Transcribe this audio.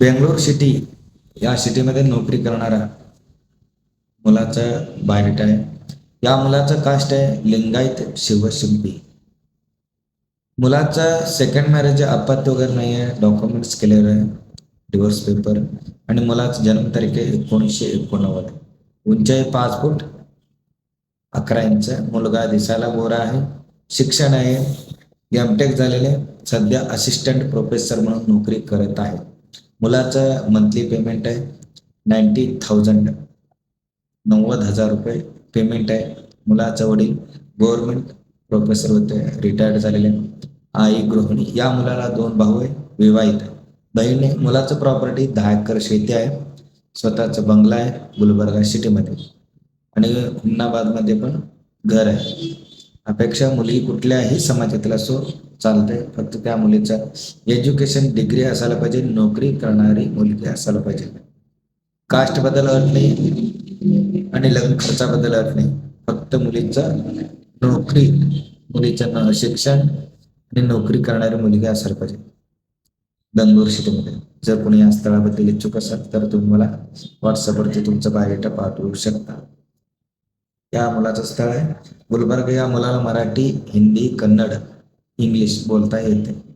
Bangalore city या सिटीमध्ये नोकरी करणारा मुलाचं बायोडेटा आहे. या मुलाचं कास्ट आहे लिंगायत शिवशिंपी. मुलाचं सेकंड मॅरेज अपत्य वगैरे नाही आहे डॉक्युमेंट्स क्लिअर आहे डिवोर्स पेपर आणि मुलाचं जन्मतारीख आहे एकोणीसशे एकोणनव्वद. उंचाई पाच फूट अकरा इंच मुलगा दिसायला गोरा आहे शिक्षण आहे. एमटेक झालेले सध्या असिस्टंट प्रोफेसर म्हणून नोकरी करत आहे. मुलाचं मंथली पेमेंट आहे नाईन्टी थाउजंड नव्वद हजार रुपये पेमेंट आहे. मुलाचं वडील गव्हर्नमेंट प्रोफेसर होते रिटायर्ड झालेले आई गृहिणी या मुलाला दोन भाऊ आहे विवाहित आहे. बहिणी मुलाचं प्रॉपर्टी दहा एकर शेती आहे. स्वतःचं बंगला आहे गुलबर्गा सिटीमध्ये आणि हुमनाबादमध्ये पण घर आहे. अपेक्षा मुलगी कुठल्याही समाजातील असो चालते फक्त त्या मुलीचं एज्युकेशन डिग्री असायला पाहिजे नोकरी करणारी मुलगी असायला पाहिजे. कास्टबद्दल अट नाही आणि लग्न खर्चाबद्दल अर्थ नाही. फक्त मुलीचं नोकरी मुलीचं शिक्षण आणि नोकरी करणारी मुलगी असायला पाहिजे. बेंगलोर सिटीमध्ये. जर कोणी या स्थळाबद्दल इच्छुक असाल तर तुम्ही मला व्हॉट्सअपवरती तुमचं बायोडेटा पाठवू शकता. या मुलाचं स्थळ आहे. गुलबर्ग या मुलाला मराठी हिंदी कन्नड इंग्लिश बोलता येते.